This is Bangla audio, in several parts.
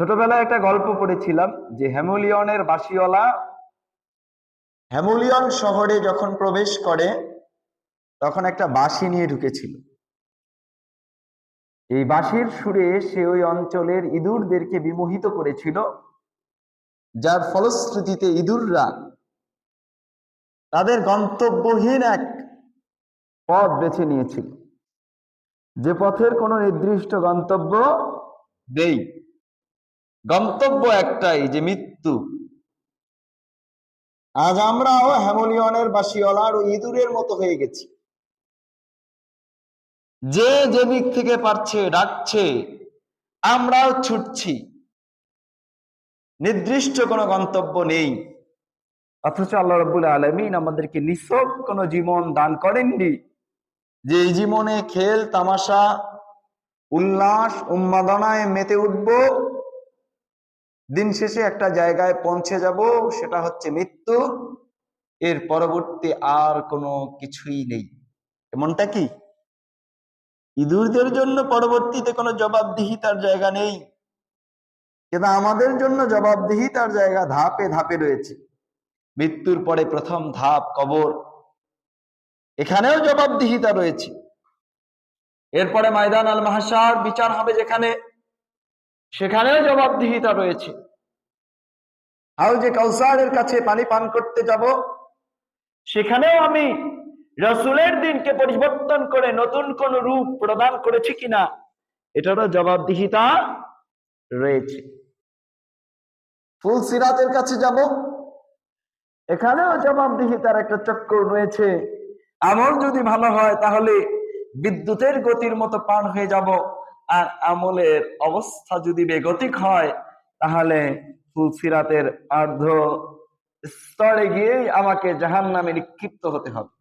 ছোটবেলায় একটা গল্প পড়েছিলাম যে হ্যামোলিয়নের বাসিওয়ালা হ্যামুলিয়ন শহরে যখন প্রবেশ করে, তখন একটা বাঁশি নিয়ে ঢুকেছিল। এই বাঁশির সুরে সে ওই অঞ্চলের ইঁদুরদেরকে বিমোহিত করেছিল, যার ফলশ্রুতিতে ইঁদুররা তাদের গন্তব্যহীন এক পথ বেছে নিয়েছিল। যে পথের কোনো নির্দিষ্ট গন্তব্য দেই গন্তব্য একটাই যে মৃত্যু। আজ আমরাও হ্যামোলিয়নের বাসিওয়ালার ও ইঁদুরের মতো হয়ে গেছি। যে যে দিক থেকে পারছে ডাকছে আমরাও ছুটছি। নির্দিষ্ট কোনো গন্তব্য নেই। অথচ আল্লাহ রব্বুল আলমিন আমাদেরকে নিঃসব কোনো জীবন দান করেননি। যে এই জীবনে খেল তামাশা উল্লাস উন্মাদনায় মেতে উঠব দিন শেষে একটা জায়গায় পৌঁছে যাব, সেটা হচ্ছে মৃত্যু। এর পরবর্তী আর কোনো কিছুই নেই। এমনটা কি? ইঁদুরদের জন্য পরবর্তীতে কোনো জবাবদিহিতার জায়গা নেই। কিন্তু আমাদের জন্য জবাবদিহিতার জায়গা ধাপে ধাপে রয়েছে। মৃত্যুর পরে প্রথম ধাপ কবর। এখানেও জবাবদিহিতা রয়েছে। এরপরে ময়দান আল মাহাসার বিচার হবে যেখানে সেখানেও জবাবদিহিতা রয়েছে। হাউজে কাউসারের কাছে পানি পান করতে যাব সেখানেও আমি রসুলের দিনকে পরিবর্তন করে নতুন কোন রূপ প্রদান করেছি কিনা এটারও জবাবদিহিতা রয়েছে। ফুল সিরাতের কাছে যাব? এখানেও জবাবদিহিতার একটা চক্কর রয়েছে। আমল যদি ভালো হয় তাহলে বিদ্যুতের গতির মতো পার হয়ে যাব। আর আমলের অবস্থা যদি বেগতিক হয়, তাহলে ফুলসিরাতের অর্ধ স্তরে গিয়েই আমাকে জাহান নামে নিক্ষিপ্ত হতে হবে।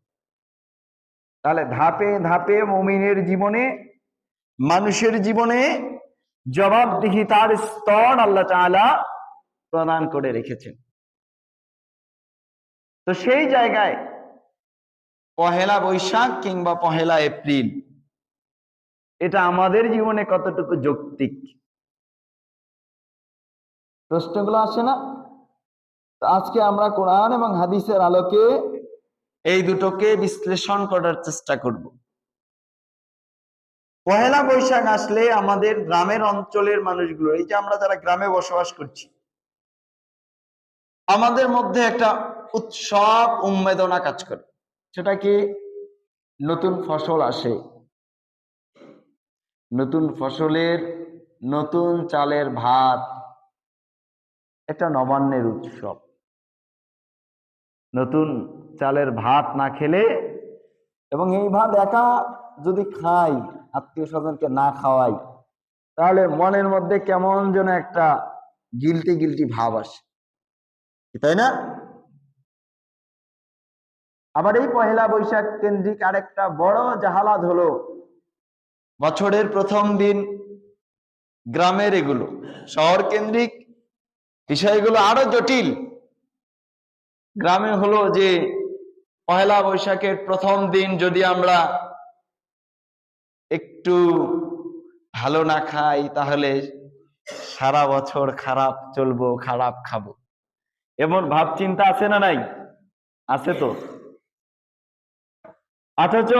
তাহলে ধাপে ধাপে মমিনের জীবনে, মানুষের জীবনে জবাবদিহিতার স্তর আল্লাহ তাআলা প্রদান করে রেখেছেন। তো সেই জায়গায় পহেলা বৈশাখ কিংবা পহেলা এপ্রিল এটা আমাদের জীবনে কতটুকু যৌক্তিক? প্রশ্নগুলো আসে না? আজকে আমরা কোরআন এবং হাদিসের আলোকে এই দুটোকে বিশ্লেষণ করার চেষ্টা করব। পহেলা বৈশাখ আসলে আমাদের গ্রামের অঞ্চলের মানুষগুলো, এই যে আমরা যারা গ্রামে বসবাস করছি, আমাদের মধ্যে একটা উৎসব উন্মেদনা কাজ করে। সেটা কি নতুন ফসল আসে? নতুন ফসলের, নতুন চালের ভাত। একটা নবান্নের উৎসব। নতুন চালের ভাত না খেলে এবং এই ভাত একা যদি খাই আত্মীয় স্বজনকে না খাওয়াই, তাহলে মনের মধ্যে কেমন যেন একটা গিলটি গিলটি ভাব আসে। তাই না? আবার এই পহেলা বৈশাখ কেন্দ্রিক আরেকটা বড় জাহালাত হলো বছরের প্রথম দিন গ্রামের এগুলো, শহর কেন্দ্রিক বিষয়গুলো আরও জটিল। গ্রামে হলো যে পহেলা বৈশাখের প্রথম দিন যদি আমরা একটু ভালো না খাই, তাহলে সারা বছর খারাপ চলবো, খারাপ খাব। এমন ভাব চিন্তা আছে না নাই? আছে তো। অথচ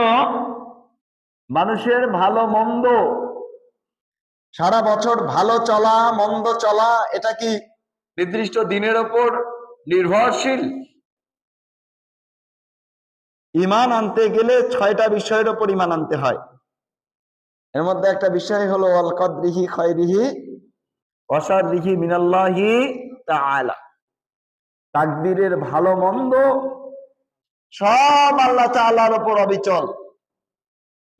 মানুষের ভালো মন্দ। সারা বছর ভালো চলা মন্দ চলা এটা কি নির্দিষ্ট দিনের ওপর নির্ভরশীল? ইমান আনতে গেলে ছয়টা বিষয়ের ওপর ইমান আনতে হয়। এর মধ্যে একটা বিষয় হলো অল কদরিহি খয়রিহি। অসারিহি মিনাল্লাহি তাআলা। তাকদীরের ভালো মন্দ। সব আল্লাহ তাআলার ওপর অবিচল।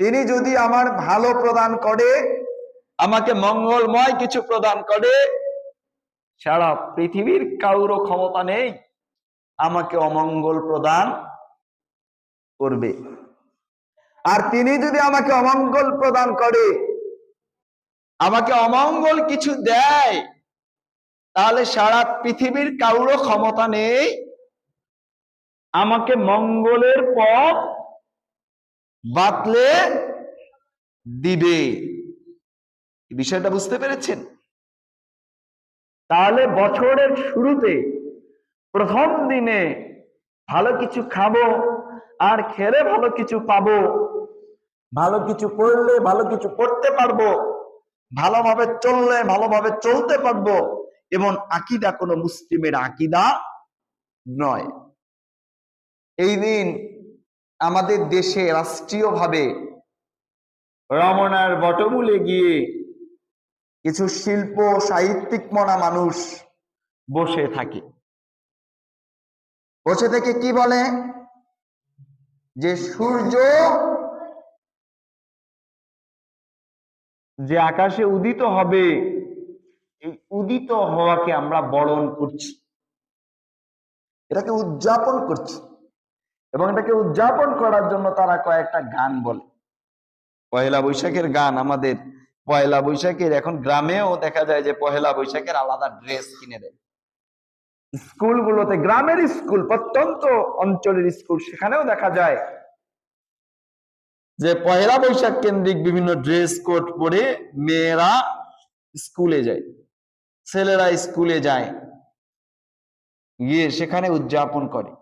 তিনি যদি আমার ভালো প্রদান করে আমাকে মঙ্গলময় কিছু প্রদান করে সারা পৃথিবীর কারোর ক্ষমতা নেই আমাকে অমঙ্গল প্রদান করবে। আর তিনি যদি আমাকে অমঙ্গল প্রদান করে আমাকে অমঙ্গল কিছু দেয় তাহলে সারা পৃথিবীর কারোর ক্ষমতা নেই আমাকে মঙ্গলের পথ বাতলে দিবে। বিষয়টা বুঝতে পেরেছেন? তাহলে বছরের শুরুতে প্রথম দিনে ভালো কিছু খাব আর খেলে ভালো কিছু পাবো। ভালো কিছু করলে ভালো কিছু করতে পারব। ভালোভাবে চললে ভালোভাবে চলতে পারব এবং আকিদা কোনো মুসলিমের আকিদা নয়। এই দিন আমাদের দেশে রাষ্ট্রীয়ভাবে রমনার বটমূলে গিয়ে কিছু শিল্প, সাহিত্যিক মনা মানুষ বসে থাকে। বসে থেকে কি বলে? যে সূর্য যে আকাশে উদিত হবে, এই উদিত হওয়াকে আমরা বরণ করছি। এটাকে উদযাপন করছে। এবং এটাকে উদযাপন করার জন্য তারা কয়েকটা গান বলে। পয়লা বৈশাখের গান আমাদের। পয়লা বৈশাখের, এখন গ্রামেও দেখা যায় যে পয়লা বৈশাখের আলাদা ড্রেস কিনে দেয়। স্কুলগুলোতে, গ্রামের স্কুল, প্রত্যন্ত অঞ্চলের স্কুল, সেখানেও দেখা যায় যে পয়লা বৈশাখ কেন্দ্রিক বিভিন্ন ড্রেস কোড পরে মেয়েরা স্কুলে যায়, ছেলেরা স্কুলে যায়, গিয়ে সেখানে উদযাপন করে।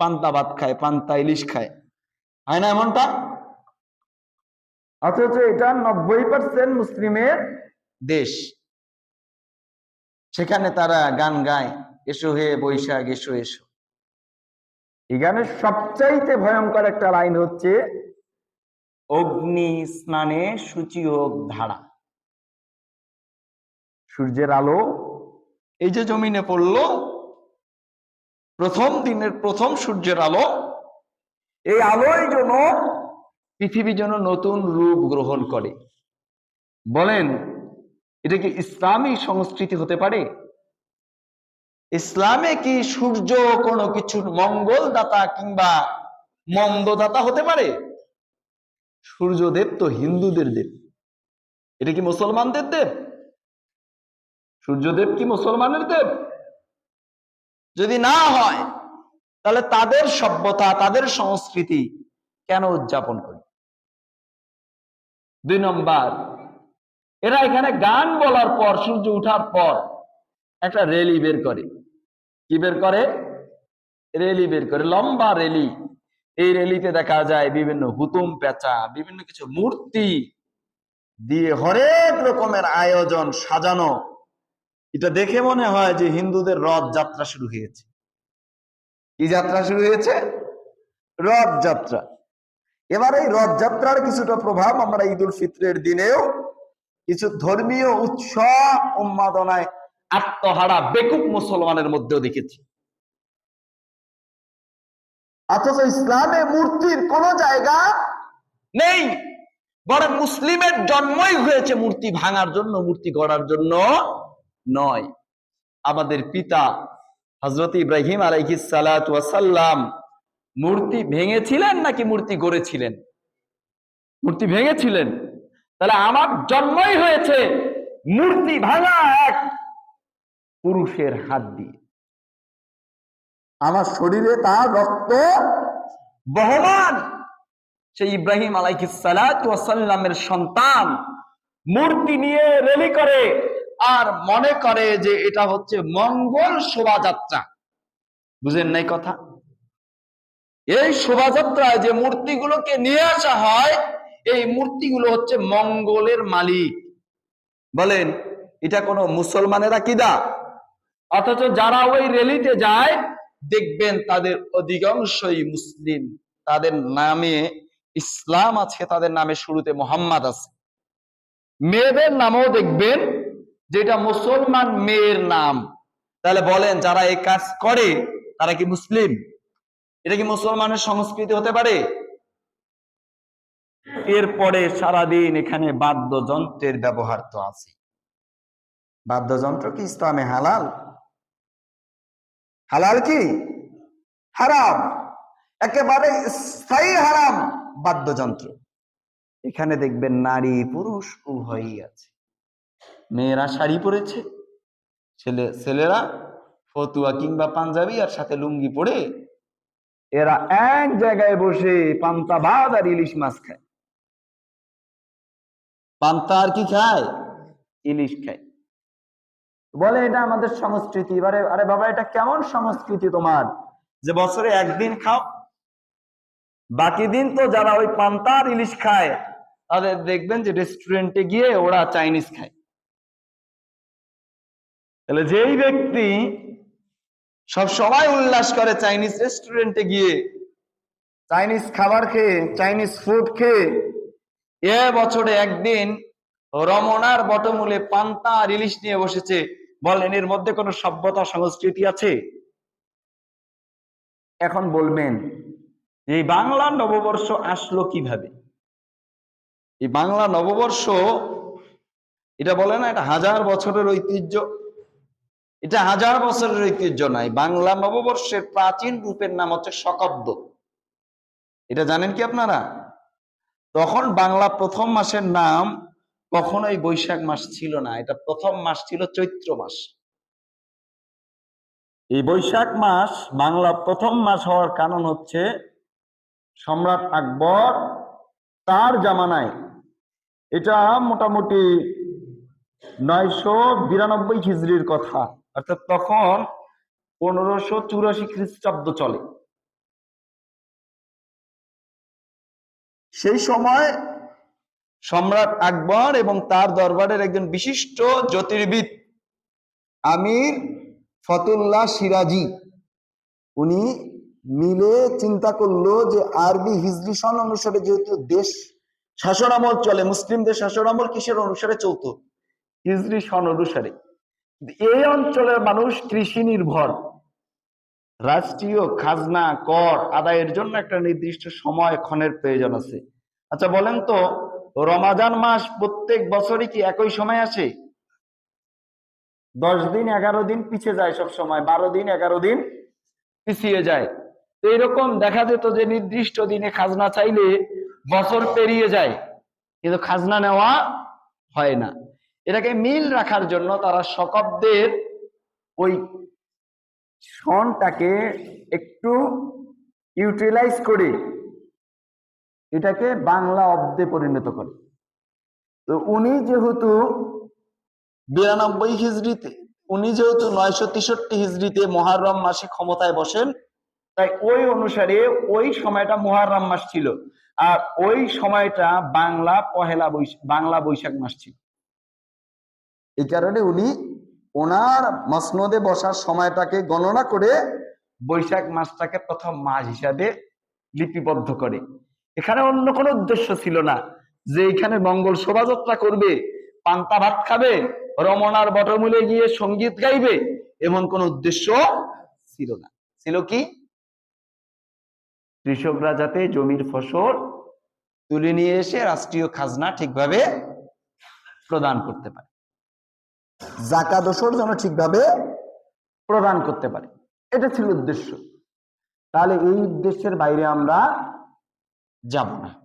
পান্তা ভাত খায় পান্তা ইলিশ খায়। হয় না এমনটা? অথচ এটা নব্বই পার্সেন্ট মুসলিমের দেশ। সেখানে তারা গান গায় এসো হে বৈশাখ এসো এসো। এই গানের সবচাইতে ভয়ঙ্কর একটা লাইন হচ্ছে অগ্নি স্নানে সূচি হোক ধারা। সূর্যের আলো। এই যে জমিনে পড়ল প্রথম দিনের প্রথম সূর্যের আলো এই আলোয় যেন পৃথিবী যেন নতুন রূপ গ্রহণ করে। বলেন এটা কি ইসলামী সংস্কৃতি হতে পারে? ইসলামে কি সূর্য কোনো কিছুর মঙ্গলদাতা কিংবা মন্দদাতা হতে পারে? সূর্যদেব তো হিন্দুদের দেব। এটা কি মুসলমানদের দেব? সূর্যদেব কি মুসলমানের দেব? যদি না হয়, তাহলে তাদের সভ্যতা, তাদের সংস্কৃতি কেন উদযাপন করি? দুই নম্বর, এরা এখানে গান বলার পর, সূর্য উঠার পর একটা রেলি বের করে। কি বের করে? রেলি বের করে, লম্বা রেলি এই রেলিতে দেখা যায় বিভিন্ন হুতুম পেঁচা, বিভিন্ন কিছু মূর্তি দিয়ে হরেক রকমের আয়োজন, সাজানো। এটা দেখে মনে হয় যে হিন্দুদের রথ যাত্রা শুরু হয়েছে। কি যাত্রা শুরু হয়েছে? রথযাত্রা এবার এই রথযাত্রার কিছুটা প্রভাব আমরা ঈদ উল ফিত্রের দিনেও কিছু ধর্মীয় উৎসব উন্মাদনায় আত্মহারা বেকুব মুসলমানের মধ্যেও দেখেছি। অথচ ইসলামে মূর্তির কোন জায়গা নেই। বরং মুসলিমের জন্মই হয়েছে মূর্তি ভাঙার জন্য, মূর্তি গড়ার জন্য। নয়। আমাদের পিতা হজরত ইব্রাহিম আলাইহিস সালাতু ওয়াসাল্লাম মূর্তি ভেঙেছিলেন নাকি মূর্তি গড়েছিলেন? মূর্তি ভেঙেছিলেন। তাহলে আমার জন্মই হয়েছে মূর্তি ভাঙা এক পুরুষের হাত দিয়ে। আমার শরীরে তার রক্ত বহমান। সেই ইব্রাহিম আলাইহিসাল্লামের সন্তান মূর্তি নিয়ে রেলি করে আর মনে করে যে এটা হচ্ছে মঙ্গল শোভাযাত্রা। বুঝেন নাই কথা? এই শোভাযাত্রায় যে মূর্তিগুলোকে নিয়ে আসা হয়, এই মূর্তিগুলো হচ্ছে মঙ্গলের মালিক। বলেন, এটা কোনো মুসলমানের আকিদা? অথচ যারা ওই রেলিতে যায়, দেখবেন তাদের অধিকাংশই মুসলিম। তাদের নামে ইসলাম আছে, তাদের নামে শুরুতে মোহাম্মদ আছে। মেয়েদের নামও দেখবেন যেটা মুসলমান মেয়ের নাম। তাহলে বলেন, যারা এই কাজ করে, তারা কি মুসলিম? এটা কি মুসলমানের সংস্কৃতি হতে পারে? এরপরে সারাদিন এখানে বাদ্যযন্ত্রের ব্যবহার তো আছে। বাদ্যযন্ত্র কি ইসলামে হালাল? হালাল কি? হারাম। একেবারে স্থায়ী হারাম বাদ্যযন্ত্র। এখানে দেখবেন নারী পুরুষ উভয়ই আছে। মেয়েরা শাড়ি পরেছে, ছেলে, ছেলেরা ফতুয়া কিংবা পাঞ্জাবি আর সাথে লুঙ্গি পরে এরা এক জায়গায় বসে পান্তা ভাত আর ইলিশ মাছ খায়। পান্তা আর কি খায়? ইলিশ খায়। বলে এটা আমাদের সংস্কৃতি। এবারে, আরে বাবা, এটা কেমন সংস্কৃতি তোমার? যে বছরে একদিন খাও, বাকি দিন তো যারা ওই পান্তা আর ইলিশ খায়, তাদের দেখবেন যে রেস্টুরেন্টে গিয়ে ওরা চাইনিজ খায়। তাহলে যেই ব্যক্তি সব সময় উল্লাস করে চাইনিজ রেস্টুরেন্টে গিয়ে চাইনিজ খাবার খেয়ে, চাইনিজ ফুড খেয়ে, এ বছরে একদিন রমনার বটমূলে পান্তা আর ইলিশ নিয়ে বসেছে। বলেন, এর মধ্যে কোনো সভ্যতা সংস্কৃতি আছে? এখন বলবেন, এই বাংলা নববর্ষ আসলো কীভাবে? এই বাংলা নববর্ষ, এটা বলে না, এটা হাজার বছরের ঐতিহ্য। এটা হাজার বছরের ঐতিহ্য নাই। বাংলা নববর্ষের প্রাচীন রূপের নাম হচ্ছে শকাব্দ। এটা জানেন কি আপনারা? তখন বাংলা প্রথম মাসের নাম কখনোই বৈশাখ মাস ছিল না। এটা প্রথম মাস ছিল চৈত্র মাস। এই বৈশাখ মাস বাংলা প্রথম মাস হওয়ার কারণ হচ্ছে সম্রাট আকবর তার জামানায়। এটা মোটামুটি নয়শো বিরানব্বই খিজড়ির কথা। অর্থাৎ তখন পনেরোশো চুরাশি খ্রিস্টাব্দ চলে। সেই সময় সম্রাট আকবর এবং তার দরবারের একজন বিশিষ্ট জ্যোতির্বিদ আমির ফতুল্লাহ সিরাজি, উনি মিলে চিন্তা করল যে আরবি হিজরি সন অনুসারে যেহেতু দেশ শাসনামল চলে, মুসলিমদের শাসনামল কিসের অনুসারে চলতো? হিজরি সন অনুসারে। এই অঞ্চলের মানুষ কৃষি নির্ভর। রাষ্ট্রীয় খাজনা, কর আদায়ের জন্য একটা নির্দিষ্ট সময় ক্ষণের প্রয়োজন আছে। আচ্ছা বলেন তো, রমাজান মাস প্রত্যেক বছরই কি একই সময় আসে? দশ দিন, এগারো দিন পিছিয়ে যায় সব সময়, বারো দিন, এগারো দিন পিছিয়ে যায়। তো এরকম দেখা যেত যে নির্দিষ্ট দিনে খাজনা চাইলে বছর পেরিয়ে যায়, কিন্তু খাজনা নেওয়া হয় না। এটাকে মিল রাখার জন্য তারা শকাব্দের ওই সনটাকে একটু ইউটিলাইজ করে এটাকে বাংলা অব্দে পরিণত করে। তো উনি যেহেতু বিরানব্বই হিজড়িতে, উনি যেহেতু নয়শো তেষট্টি হিজড়িতে মহারম মাসে ক্ষমতায় বসেন, তাই ওই অনুসারে ওই সময়টা মহারম মাস ছিল। আর ওই সময়টা বাংলা পহেলা বৈশাখ বাংলা বৈশাখ মাস ছিল। এই কারণে উনি ওনার মসনদে বসার সময়টাকে গণনা করে বৈশাখ মাসটাকে প্রথম মাস হিসাবে লিপিবদ্ধ করে। এখানে অন্য কোনো উদ্দেশ্য ছিল না যে এখানে মঙ্গল শোভাযাত্রা করবে, পান্তা ভাত খাবে, রমনার বটমূলে গিয়ে সংগীত গাইবে, এমন কোন উদ্দেশ্য ছিল না। ছিল কি? কৃষকরা যাতে জমির ফসল তুলে নিয়ে এসে রাষ্ট্রীয় খাজনা ঠিকভাবে প্রদান করতে পারে। জাকা দোষর যেন ঠিকভাবে প্রদান করতে পারি। এটা ছিল উদ্দেশ্য। তাহলে এই উদ্দেশ্যের বাইরে আমরা যাব না।